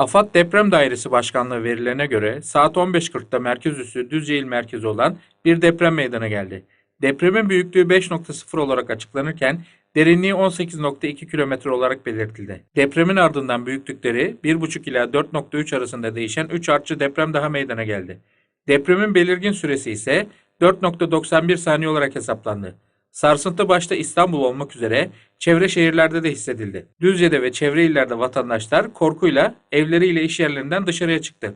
AFAD Deprem Dairesi Başkanlığı verilerine göre saat 15.40'da merkez üssü Düzce il merkezi olan bir deprem meydana geldi. Depremin büyüklüğü 5.0 olarak açıklanırken derinliği 18.2 kilometre olarak belirtildi. Depremin ardından büyüklükleri 1.5 ila 4.3 arasında değişen 3 artçı deprem daha meydana geldi. Depremin belirgin süresi ise 4.91 saniye olarak hesaplandı. Sarsıntı başta İstanbul olmak üzere çevre şehirlerde de hissedildi. Düzce'de ve çevre illerde vatandaşlar korkuyla evleriyle iş yerlerinden dışarıya çıktı.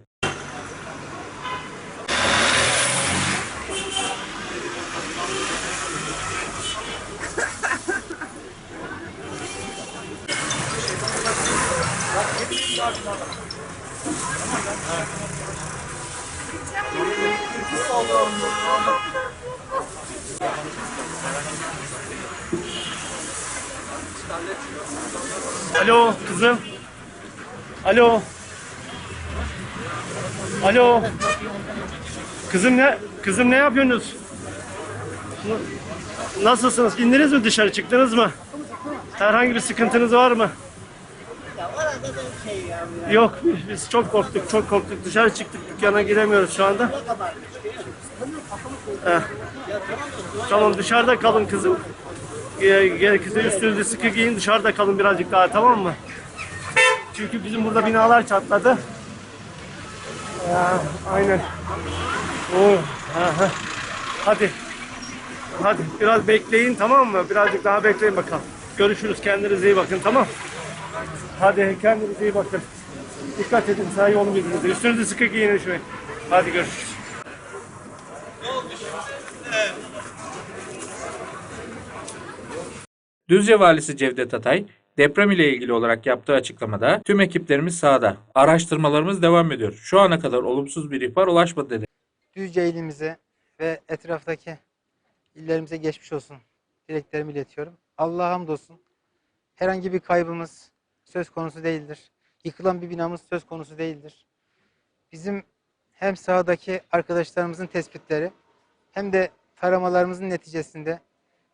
Alo kızım. Alo. Alo. Kızım ne kızım ne yapıyorsunuz? Nasılsınız? İndiniz mi dışarı çıktınız mı? Herhangi bir sıkıntınız var mı? Yok biz çok korktuk çok korktuk dışarı çıktık dükkana giremiyoruz şu anda. Eh. Tamam dışarıda kalın kızım. Ge- Gerekirse üstünüzü sıkı giyin dışarıda kalın birazcık daha tamam mı? Çünkü bizim burada binalar çatladı. Ya, aynen. Oo, aha. Hadi. Hadi biraz bekleyin tamam mı? Birazcık daha bekleyin bakalım. Görüşürüz kendinize iyi bakın tamam. Hadi kendinize iyi bakın. Dikkat edin sağ yolun birbirinize. Üstünüzü sıkı giyinin şöyle. Hadi görüşürüz. Düzce Valisi Cevdet Atay, deprem ile ilgili olarak yaptığı açıklamada tüm ekiplerimiz sahada. Araştırmalarımız devam ediyor. Şu ana kadar olumsuz bir ihbar ulaşmadı dedi. Düzce ilimize ve etraftaki illerimize geçmiş olsun dileklerimi iletiyorum. Allah'a hamdolsun. Herhangi bir kaybımız söz konusu değildir. Yıkılan bir binamız söz konusu değildir. Bizim hem sahadaki arkadaşlarımızın tespitleri hem de taramalarımızın neticesinde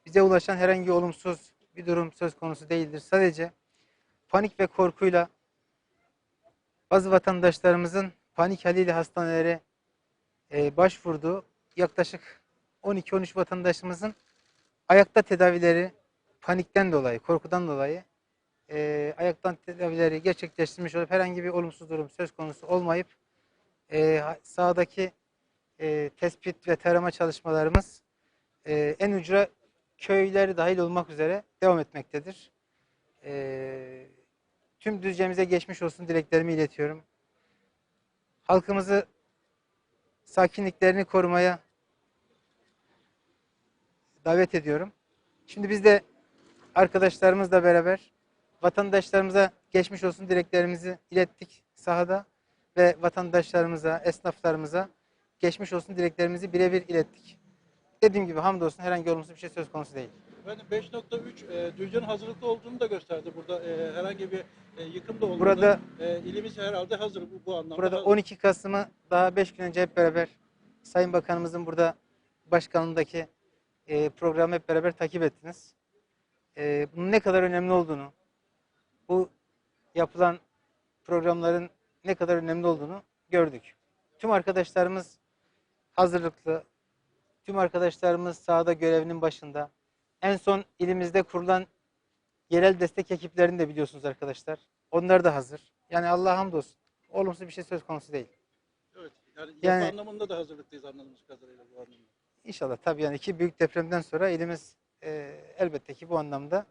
bize ulaşan herhangi olumsuz bir durum söz konusu değildir. Sadece panik ve korkuyla bazı vatandaşlarımızın panik haliyle hastanelere e, başvurduğu yaklaşık 12-13 vatandaşımızın ayakta tedavileri panikten dolayı, korkudan dolayı e, ayaktan tedavileri gerçekleştirmiş olup herhangi bir olumsuz durum söz konusu olmayıp e, ha- sahadaki e, tespit ve tarama çalışmalarımız e, en ucra köyleri dahil olmak üzere devam etmektedir. E, tüm düzcemize geçmiş olsun dileklerimi iletiyorum. Halkımızı sakinliklerini korumaya davet ediyorum. Şimdi biz de arkadaşlarımızla beraber vatandaşlarımıza geçmiş olsun dileklerimizi ilettik sahada ve vatandaşlarımıza, esnaflarımıza geçmiş olsun dileklerimizi birebir ilettik. Dediğim gibi hamdolsun herhangi olumsuz bir şey söz konusu değil. Efendim 5.3 e, Düzce'nin hazırlıklı olduğunu da gösterdi. Burada e, herhangi bir e, yıkım da olmadı. Burada- e, ilimiz herhalde hazır bu, bu anlamda. Burada hazır. 12 Kasım'ı daha 5 gün önce hep beraber Sayın Bakanımızın burada başkanlığındaki e, programı hep beraber takip ettiniz. E, bunun ne kadar önemli olduğunu, bu yapılan programların ne kadar önemli olduğunu gördük. Tüm arkadaşlarımız hazırlıklı, tüm arkadaşlarımız sahada görevinin başında. En son ilimizde kurulan yerel destek ekiplerini de biliyorsunuz arkadaşlar. Onlar da hazır. Yani Allah'a hamdolsun. Olumsuz bir şey söz konusu değil. Evet, yani, Yani- anlamında da hazırlıklıyız anladığımız kadarıyla bu anlamda. İnşallah tabii yani iki büyük depremden sonra elimiz e, elbette ki bu anlamda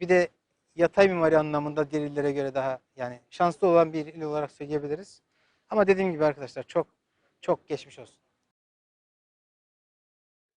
bir de yatay mimari anlamında diğer illere göre daha yani şanslı olan bir il olarak söyleyebiliriz. Ama dediğim gibi arkadaşlar çok çok geçmiş olsun.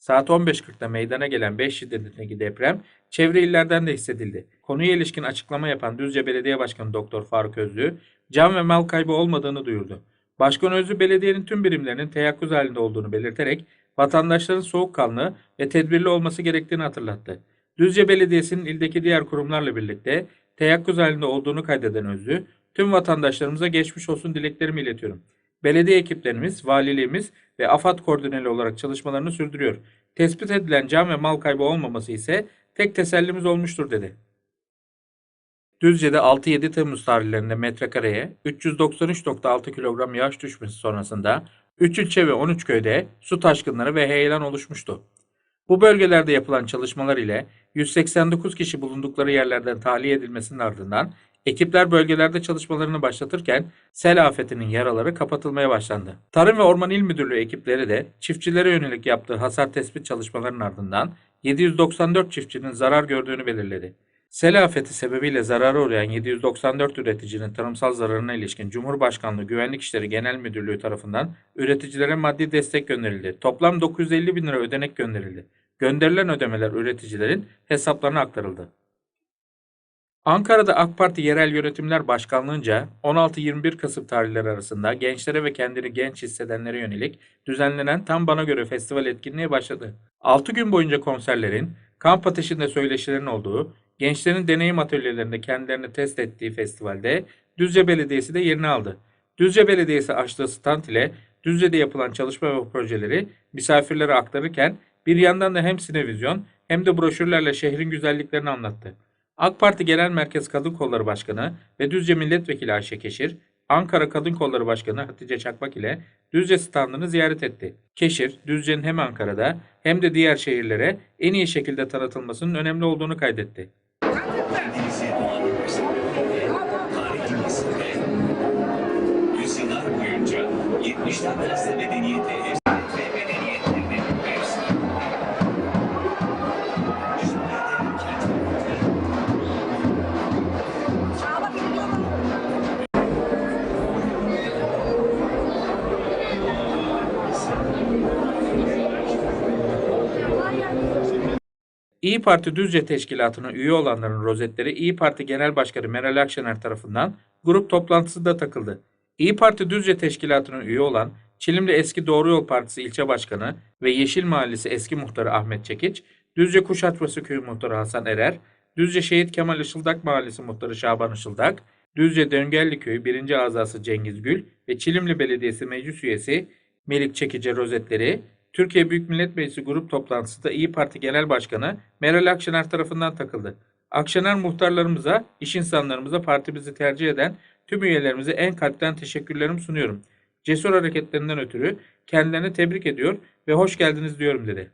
Saat 15.40'da meydana gelen 5 şiddetindeki deprem çevre illerden de hissedildi. Konuya ilişkin açıklama yapan Düzce Belediye Başkanı Doktor Faruk Özlü, can ve mal kaybı olmadığını duyurdu. Başkan Özlü belediyenin tüm birimlerinin teyakkuz halinde olduğunu belirterek vatandaşların soğukkanlı ve tedbirli olması gerektiğini hatırlattı. Düzce Belediyesi'nin ildeki diğer kurumlarla birlikte teyakkuz halinde olduğunu kaydeden Özlü, tüm vatandaşlarımıza geçmiş olsun dileklerimi iletiyorum. Belediye ekiplerimiz, valiliğimiz ve AFAD koordineli olarak çalışmalarını sürdürüyor. Tespit edilen can ve mal kaybı olmaması ise tek tesellimiz olmuştur dedi. Düzce'de 6-7 Temmuz tarihlerinde metrekareye 393.6 kilogram yağış düşmesi sonrasında 3 ilçe ve 13 köyde su taşkınları ve heyelan oluşmuştu. Bu bölgelerde yapılan çalışmalar ile 189 kişi bulundukları yerlerden tahliye edilmesinin ardından ekipler bölgelerde çalışmalarını başlatırken sel afetinin yaraları kapatılmaya başlandı. Tarım ve Orman İl Müdürlüğü ekipleri de çiftçilere yönelik yaptığı hasar tespit çalışmalarının ardından 794 çiftçinin zarar gördüğünü belirledi. Sel afeti sebebiyle zarara uğrayan 794 üreticinin tarımsal zararına ilişkin Cumhurbaşkanlığı Güvenlik İşleri Genel Müdürlüğü tarafından üreticilere maddi destek gönderildi. Toplam 950 bin lira ödenek gönderildi. Gönderilen ödemeler üreticilerin hesaplarına aktarıldı. Ankara'da AK Parti Yerel Yönetimler Başkanlığı'nca 16-21 Kasım tarihleri arasında gençlere ve kendini genç hissedenlere yönelik düzenlenen Tam Bana Göre Festival etkinliği başladı. 6 gün boyunca konserlerin, kamp ateşinde söyleşilerin olduğu, gençlerin deneyim atölyelerinde kendilerini test ettiği festivalde Düzce Belediyesi de yerini aldı. Düzce Belediyesi açtığı stand ile Düzce'de yapılan çalışma ve projeleri misafirlere aktarırken bir yandan da hem sinevizyon hem de broşürlerle şehrin güzelliklerini anlattı. AK Parti Genel Merkez Kadın Kolları Başkanı ve Düzce Milletvekili Ayşe Keşir, Ankara Kadın Kolları Başkanı Hatice Çakmak ile Düzce standını ziyaret etti. Keşir, Düzce'nin hem Ankara'da hem de diğer şehirlere en iyi şekilde tanıtılmasının önemli olduğunu kaydetti. İyi Parti Düzce Teşkilatı'na üye olanların rozetleri İyi Parti Genel Başkanı Meral Akşener tarafından grup toplantısında takıldı. İyi Parti Düzce Teşkilatı'na üye olan Çilimli Eski Doğru Yol Partisi ilçe başkanı ve Yeşil Mahallesi eski muhtarı Ahmet Çekiç, Düzce Kuşatması Köyü muhtarı Hasan Erer, Düzce Şehit Kemal Işıldak Mahallesi muhtarı Şaban Işıldak, Düzce Döngelli Köyü 1. azası Cengiz Gül ve Çilimli Belediyesi Meclis Üyesi Melik Çekici rozetleri Türkiye Büyük Millet Meclisi grup toplantısında İyi Parti Genel Başkanı Meral Akşener tarafından takıldı. Akşener muhtarlarımıza, iş insanlarımıza partimizi tercih eden tüm üyelerimize en kalpten teşekkürlerimi sunuyorum. Cesur hareketlerinden ötürü kendilerini tebrik ediyor ve hoş geldiniz diyorum dedi.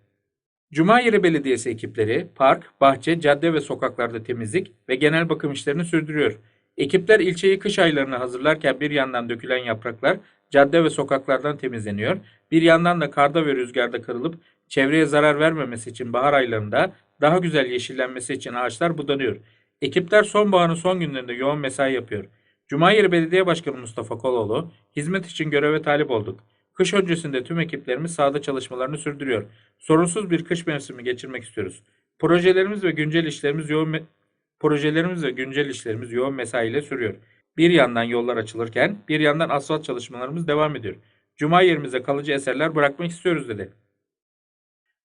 Cumayeri Belediyesi ekipleri park, bahçe, cadde ve sokaklarda temizlik ve genel bakım işlerini sürdürüyor. Ekipler ilçeyi kış aylarına hazırlarken bir yandan dökülen yapraklar cadde ve sokaklardan temizleniyor, bir yandan da karda ve rüzgarda kırılıp çevreye zarar vermemesi için bahar aylarında daha güzel yeşillenmesi için ağaçlar budanıyor. Ekipler sonbaharın son günlerinde yoğun mesai yapıyor. Cumayeri Belediye Başkanı Mustafa Koloğlu, hizmet için göreve talip olduk. Kış öncesinde tüm ekiplerimiz sahada çalışmalarını sürdürüyor. Sorunsuz bir kış mevsimi geçirmek istiyoruz. Projelerimiz ve güncel işlerimiz yoğun projelerimiz ve güncel işlerimiz yoğun mesaiyle sürüyor. Bir yandan yollar açılırken bir yandan asfalt çalışmalarımız devam ediyor. Cuma yerimize kalıcı eserler bırakmak istiyoruz dedi.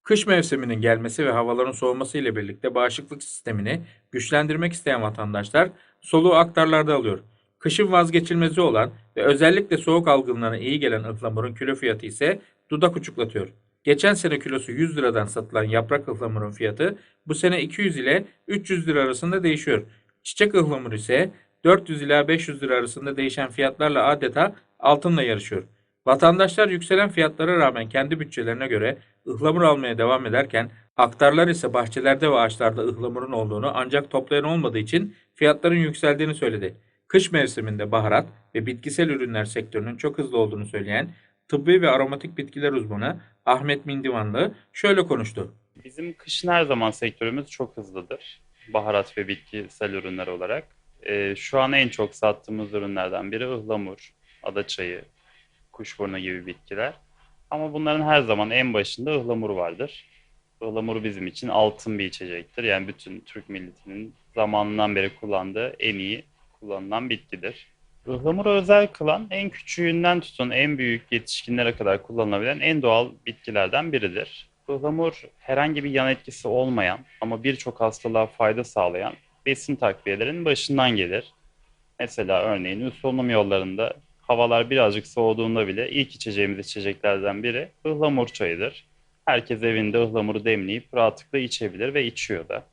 Kış mevsiminin gelmesi ve havaların soğuması ile birlikte bağışıklık sistemini güçlendirmek isteyen vatandaşlar soluğu aktarlarda alıyor. Kışın vazgeçilmezi olan ve özellikle soğuk algınlarına iyi gelen ıhlamurun kilo fiyatı ise dudak uçuklatıyor. Geçen sene kilosu 100 liradan satılan yaprak ıhlamurun fiyatı bu sene 200 ile 300 lira arasında değişiyor. Çiçek ıhlamuru ise 400 ila 500 lira arasında değişen fiyatlarla adeta altınla yarışıyor. Vatandaşlar yükselen fiyatlara rağmen kendi bütçelerine göre ıhlamur almaya devam ederken aktarlar ise bahçelerde ve ağaçlarda ıhlamurun olduğunu ancak toplayan olmadığı için fiyatların yükseldiğini söyledi. Kış mevsiminde baharat ve bitkisel ürünler sektörünün çok hızlı olduğunu söyleyen tıbbi ve aromatik bitkiler uzmanı Ahmet Mindivanlı şöyle konuştu. Bizim kışın her zaman sektörümüz çok hızlıdır. Baharat ve bitkisel ürünler olarak. Ee, şu an en çok sattığımız ürünlerden biri ıhlamur, adaçayı, kuşburnu gibi bitkiler. Ama bunların her zaman en başında ıhlamur vardır. Ihlamur bizim için altın bir içecektir. Yani bütün Türk milletinin zamanından beri kullandığı en iyi kullanılan bitkidir. Ihlamuru özel kılan en küçüğünden tutun en büyük yetişkinlere kadar kullanılabilen en doğal bitkilerden biridir. Ihlamur herhangi bir yan etkisi olmayan ama birçok hastalığa fayda sağlayan besin takviyelerin başından gelir. Mesela örneğin solunum yollarında havalar birazcık soğuduğunda bile ilk içeceğimiz içeceklerden biri ıhlamur çayıdır. Herkes evinde ıhlamuru demleyip rahatlıkla içebilir ve içiyor da.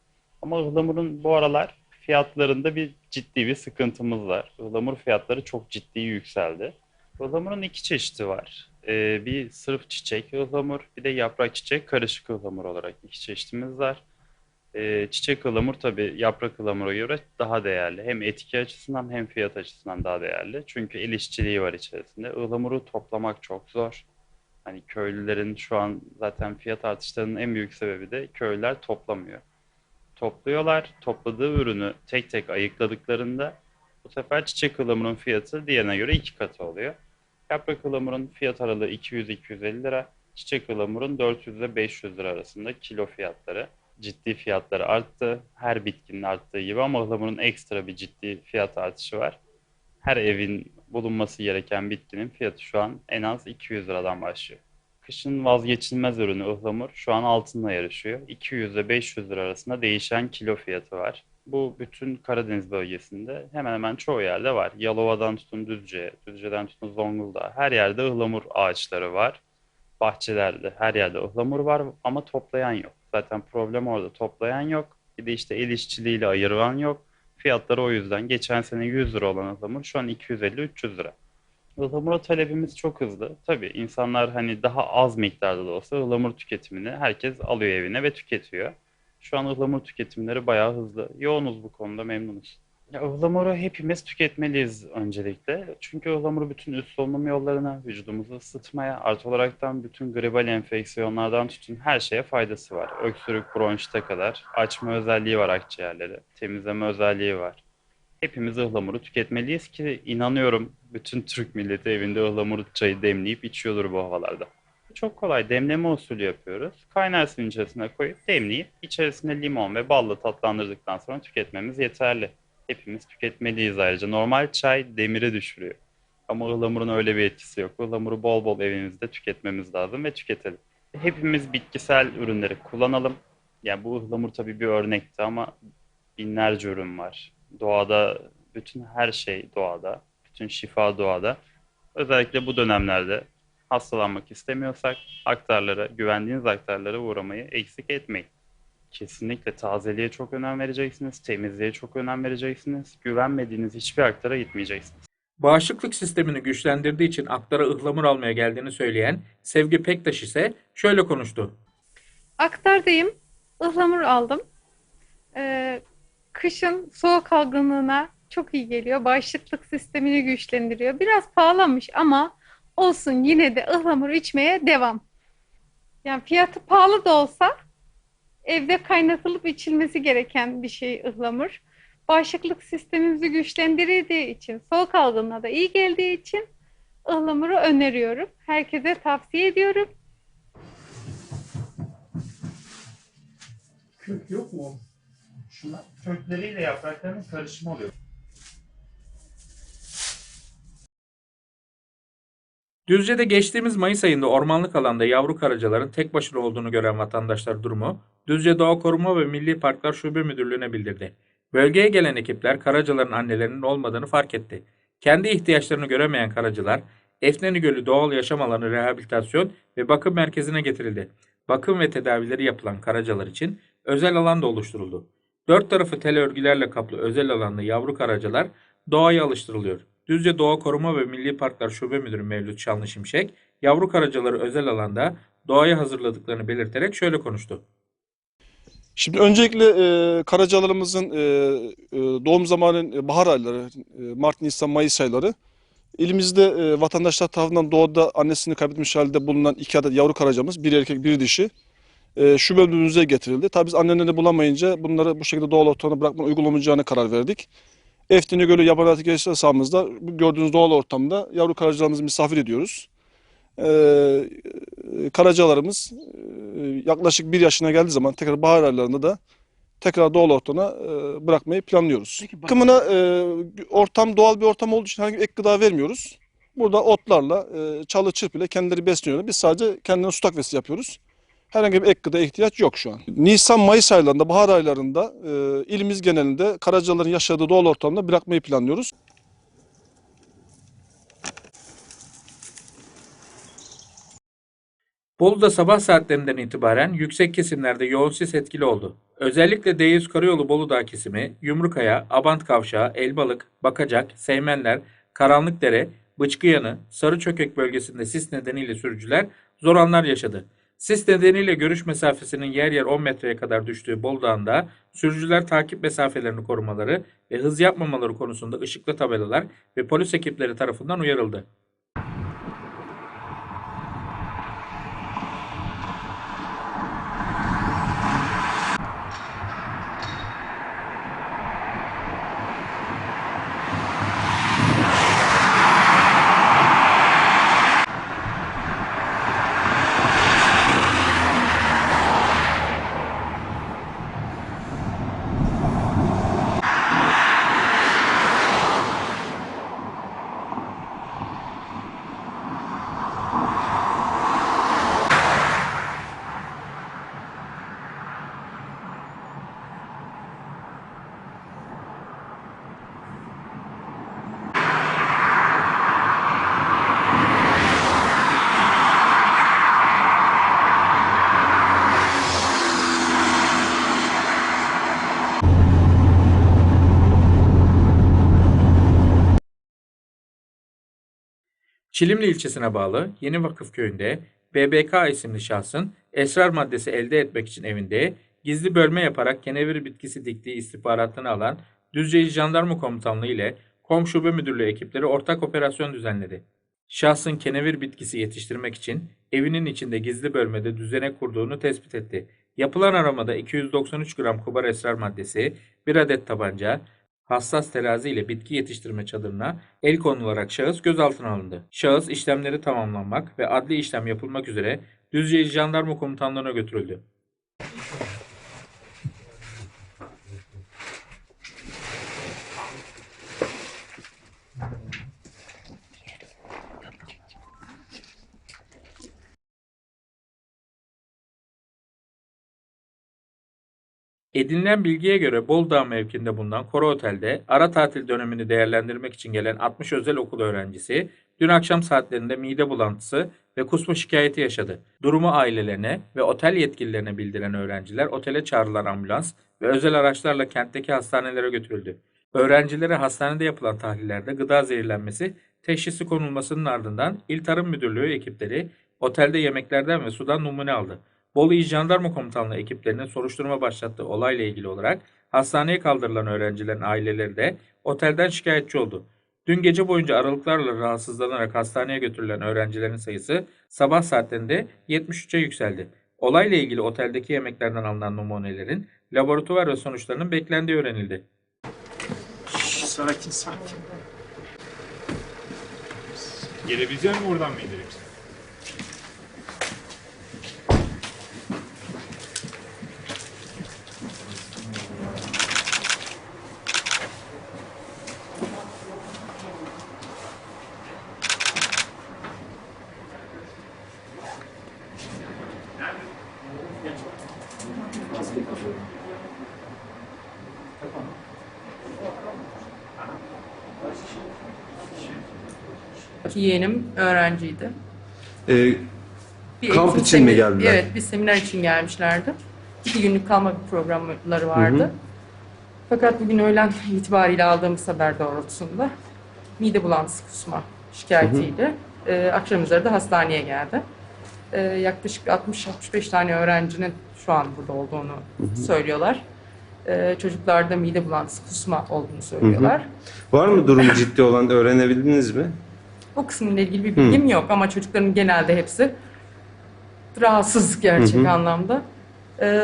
Ama ıhlamurun bu aralar fiyatlarında bir ciddi bir sıkıntımız var. Ihlamur fiyatları çok ciddi yükseldi. Ihlamurun iki çeşidi var. Ee, bir sırf çiçek ıhlamur, bir de yaprak çiçek karışık ıhlamur olarak iki çeşitimiz var. Ee, çiçek ıhlamur tabii yaprak ıhlamura göre daha değerli. Hem etki açısından hem fiyat açısından daha değerli. Çünkü el işçiliği var içerisinde. Ihlamuru toplamak çok zor. Hani köylülerin şu an zaten fiyat artışlarının en büyük sebebi de köylüler toplamıyor. Topluyorlar, topladığı ürünü tek tek ayıkladıklarında bu sefer çiçek ıhlamurun fiyatı diğerine göre iki katı oluyor. Yaprak ıhlamurun fiyat aralığı 200-250 lira, çiçek ıhlamurun 400 ile 500 lira arasında kilo fiyatları. Ciddi fiyatları arttı. Her bitkinin arttığı gibi ama ıhlamurun ekstra bir ciddi fiyat artışı var. Her evin bulunması gereken bitkinin fiyatı şu an en az 200 liradan başlıyor. Kışın vazgeçilmez ürünü ıhlamur şu an altınla yarışıyor. 200 ile 500 lira arasında değişen kilo fiyatı var. Bu bütün Karadeniz bölgesinde hemen hemen çoğu yerde var. Yalova'dan tutun Düzce'ye, Düzce'den tutun Zonguldak'a her yerde ıhlamur ağaçları var. Bahçelerde her yerde ıhlamur var ama toplayan yok. Zaten problem orada toplayan yok. Bir de işte el işçiliğiyle ayıran yok. Fiyatları o yüzden geçen sene 100 lira olan ıhlamur şu an 250-300 lira. Ihlamura talebimiz çok hızlı. Tabii insanlar hani daha az miktarda da olsa ıhlamur tüketimini herkes alıyor evine ve tüketiyor. Şu an ıhlamur tüketimleri bayağı hızlı. Yoğunuz bu konuda memnunuz. Ya ıhlamuru hepimiz tüketmeliyiz öncelikle. Çünkü ıhlamur bütün üst solunum yollarına, vücudumuzu ısıtmaya, artı olaraktan bütün gribal enfeksiyonlardan tutun her şeye faydası var. Öksürük, bronşite kadar açma özelliği var akciğerleri, temizleme özelliği var. Hepimiz ıhlamuru tüketmeliyiz ki inanıyorum bütün Türk milleti evinde ıhlamur çayı demleyip içiyordur bu havalarda. Çok kolay demleme usulü yapıyoruz. Kaynar suyun içerisine koyup demleyip içerisine limon ve balla tatlandırdıktan sonra tüketmemiz yeterli. Hepimiz tüketmeliyiz ayrıca. Normal çay demiri düşürüyor. Ama ıhlamurun öyle bir etkisi yok. Ihlamuru bol bol evimizde tüketmemiz lazım ve tüketelim. Hepimiz bitkisel ürünleri kullanalım. Yani bu ıhlamur tabii bir örnekti ama binlerce ürün var. Doğada bütün her şey doğada. Bütün şifa doğada. Özellikle bu dönemlerde hastalanmak istemiyorsak aktarlara, güvendiğiniz aktarlara uğramayı eksik etmeyin. Kesinlikle tazeliğe çok önem vereceksiniz, temizliğe çok önem vereceksiniz. Güvenmediğiniz hiçbir aktara gitmeyeceksiniz. Bağışıklık sistemini güçlendirdiği için aklara ıhlamur almaya geldiğini söyleyen Sevgi Pektaş ise şöyle konuştu. Aktardayım. ıhlamur aldım. Ee, kışın soğuk algınlığına çok iyi geliyor. Bağışıklık sistemini güçlendiriyor. Biraz pahalanmış ama olsun yine de ıhlamur içmeye devam. Yani fiyatı pahalı da olsa evde kaynatılıp içilmesi gereken bir şey ıhlamur. Bağışıklık sistemimizi güçlendirdiği için, soğuk algınlığına da iyi geldiği için ıhlamuru öneriyorum. Herkese tavsiye ediyorum. Kök yok mu? Şunlar kökleriyle yapraklarının karışımı oluyor. Düzce'de geçtiğimiz Mayıs ayında ormanlık alanda yavru karacaların tek başına olduğunu gören vatandaşlar durumu Düzce Doğa Koruma ve Milli Parklar Şube Müdürlüğü'ne bildirdi. Bölgeye gelen ekipler karacaların annelerinin olmadığını fark etti. Kendi ihtiyaçlarını göremeyen karacalar Efneni Gölü Doğal Yaşam Alanı Rehabilitasyon ve Bakım Merkezi'ne getirildi. Bakım ve tedavileri yapılan karacalar için özel alan da oluşturuldu. Dört tarafı tel örgülerle kaplı özel alanda yavru karacalar doğaya alıştırılıyor. Düzce Doğa Koruma ve Milli Parklar Şube Müdürü Mevlüt Şanlı Şimşek, yavru karacaları özel alanda doğaya hazırladıklarını belirterek şöyle konuştu. Şimdi öncelikle e, karacalarımızın e, e, doğum zamanı e, bahar ayları, e, Mart, Nisan, Mayıs ayları. İlimizde e, vatandaşlar tarafından doğada annesini kaybetmiş halde bulunan iki adet yavru karacamız, bir erkek bir dişi e, şu bölümümüze getirildi. Tabii biz annelerini bulamayınca bunları bu şekilde doğal ortamda bırakmanın uygulamayacağına karar verdik. Eftini Gölü Yaban Hayatı Geliştirme sahamızda gördüğünüz doğal ortamda yavru karacalarımızı misafir ediyoruz. E, e, karacalarımız e, yaklaşık bir yaşına geldiği zaman tekrar bahar aylarında da tekrar doğal ortama e, bırakmayı planlıyoruz. Bakımına e, ortam doğal bir ortam olduğu için herhangi bir ek gıda vermiyoruz. Burada otlarla, e, çalı çırp ile kendileri besleniyorlar. Biz sadece kendilerine su takviyesi yapıyoruz. Herhangi bir ek gıda ihtiyaç yok şu an. Nisan-Mayıs aylarında, bahar aylarında e, ilimiz genelinde karacaların yaşadığı doğal ortamda bırakmayı planlıyoruz. Bolu'da sabah saatlerinden itibaren yüksek kesimlerde yoğun sis etkili oldu. Özellikle D100 Karayolu Boludağ kesimi, Yumrukaya, Abant Kavşağı, Elbalık, Bakacak, Seymenler, Karanlıkdere, Bıçkıyanı, Sarıçökek bölgesinde sis nedeniyle sürücüler zor anlar yaşadı. Sis nedeniyle görüş mesafesinin yer yer 10 metreye kadar düştüğü Boldağ'ında sürücüler takip mesafelerini korumaları ve hız yapmamaları konusunda ışıklı tabelalar ve polis ekipleri tarafından uyarıldı. Çilimli ilçesine bağlı Yeni Vakıf Köyü'nde BBK isimli şahsın esrar maddesi elde etmek için evinde gizli bölme yaparak kenevir bitkisi diktiği istihbaratını alan Düzce Jandarma Komutanlığı ile Kom Şube Müdürlüğü ekipleri ortak operasyon düzenledi. Şahsın kenevir bitkisi yetiştirmek için evinin içinde gizli bölmede düzene kurduğunu tespit etti. Yapılan aramada 293 gram kubar esrar maddesi, bir adet tabanca, hassas terazi ile bitki yetiştirme çadırına el konularak şahıs gözaltına alındı. Şahıs işlemleri tamamlanmak ve adli işlem yapılmak üzere Düzce Jandarma Komutanlığı'na götürüldü. Edinilen bilgiye göre Boldağ mevkinde bulunan Koro Otel'de ara tatil dönemini değerlendirmek için gelen 60 özel okul öğrencisi dün akşam saatlerinde mide bulantısı ve kusma şikayeti yaşadı. Durumu ailelerine ve otel yetkililerine bildiren öğrenciler otele çağrılan ambulans ve özel araçlarla kentteki hastanelere götürüldü. Öğrencilere hastanede yapılan tahlillerde gıda zehirlenmesi teşhisi konulmasının ardından İl Tarım Müdürlüğü ekipleri otelde yemeklerden ve sudan numune aldı. Bolu İl Jandarma Komutanlığı ekiplerinin soruşturma başlattığı olayla ilgili olarak hastaneye kaldırılan öğrencilerin aileleri de otelden şikayetçi oldu. Dün gece boyunca aralıklarla rahatsızlanarak hastaneye götürülen öğrencilerin sayısı sabah saatlerinde 73'e yükseldi. Olayla ilgili oteldeki yemeklerden alınan numunelerin laboratuvar ve sonuçlarının beklendiği öğrenildi. Sakin sakin. Gelebilecek mi buradan mı indireyim? Yeğenim öğrenciydi. Ee, Bir Kamp için mi seminer- geldiler? Evet, bir seminer için gelmişlerdi. İki günlük kalma bir programları vardı. Fakat bugün öğlen itibariyle aldığımız haber doğrultusunda mide bulantısı kusma şikayetiyle e, akşam üzeri de hastaneye geldi. E, yaklaşık 60-65 tane öğrencinin şu an burada olduğunu söylüyorlar. E, çocuklarda mide bulantısı kusma olduğunu söylüyorlar. var mı durumu ciddi olan öğrenebildiniz mi? O kısmıyla ilgili bir bilgim yok ama çocukların genelde hepsi rahatsız gerçek anlamda. Ee,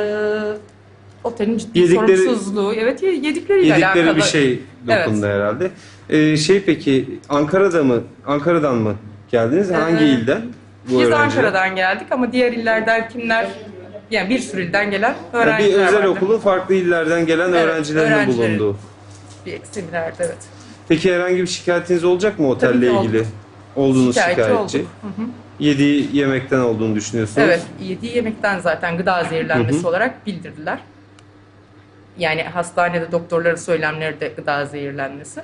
otelin ciddi Yedikleri- sorumsuzluğu, evet ye- yedikleriyle Yedikleri alakalı. bir şey dokundu herhalde. Ee, şey peki Ankara'da mı? Ankara'dan mı geldiniz? Hangi Ee, ilden? Bu Biz öğrenciler? Ankara'dan geldik ama diğer illerden kimler, yani bir sürü ilden gelen Yani öğrenciler bir özel vardı. okulun farklı illerden gelen Evet, öğrencilerin öğrencilerin. bulunduğu. Bir seminerde evet. Peki herhangi bir şikayetiniz olacak mı otelle Tabii ki ilgili? Olduğunuz Şikayetçi şikayetçi. olduk. Hı hı. Yediği yemekten olduğunu düşünüyorsunuz. Evet, yediği yemekten zaten gıda zehirlenmesi olarak bildirdiler. Yani hastanede doktorların söylemleri de gıda zehirlenmesi.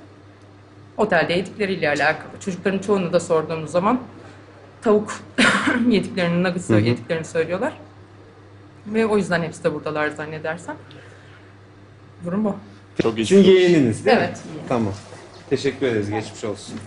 Otelde yedikleriyle alakalı. Çocukların çoğunu da sorduğumuz zaman tavuk yediklerini, nuggets yediklerini söylüyorlar. Ve o yüzden hepsi de buradalar zannedersem. Durum bu. Çok Sizin yeğeniniz değil mi? Evet. Tamam. Teşekkür ederiz. Geçmiş olsun.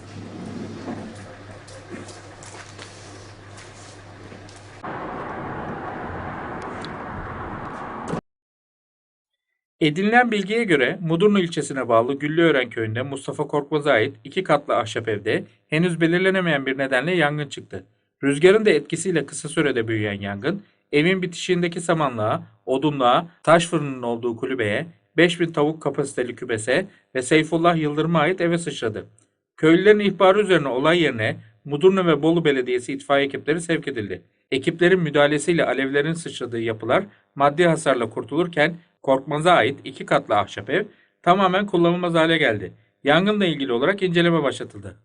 Edinilen bilgiye göre Mudurnu ilçesine bağlı Güllüören köyünde Mustafa Korkmaz'a ait iki katlı ahşap evde henüz belirlenemeyen bir nedenle yangın çıktı. Rüzgarın da etkisiyle kısa sürede büyüyen yangın, evin bitişiğindeki samanlığa, odunluğa, taş fırının olduğu kulübeye, 5000 tavuk kapasiteli kübese ve Seyfullah Yıldırım'a ait eve sıçradı. Köylülerin ihbarı üzerine olay yerine Mudurnu ve Bolu Belediyesi itfaiye ekipleri sevk edildi. Ekiplerin müdahalesiyle alevlerin sıçradığı yapılar maddi hasarla kurtulurken Korkmaz'a ait iki katlı ahşap ev tamamen kullanılmaz hale geldi. Yangınla ilgili olarak inceleme başlatıldı.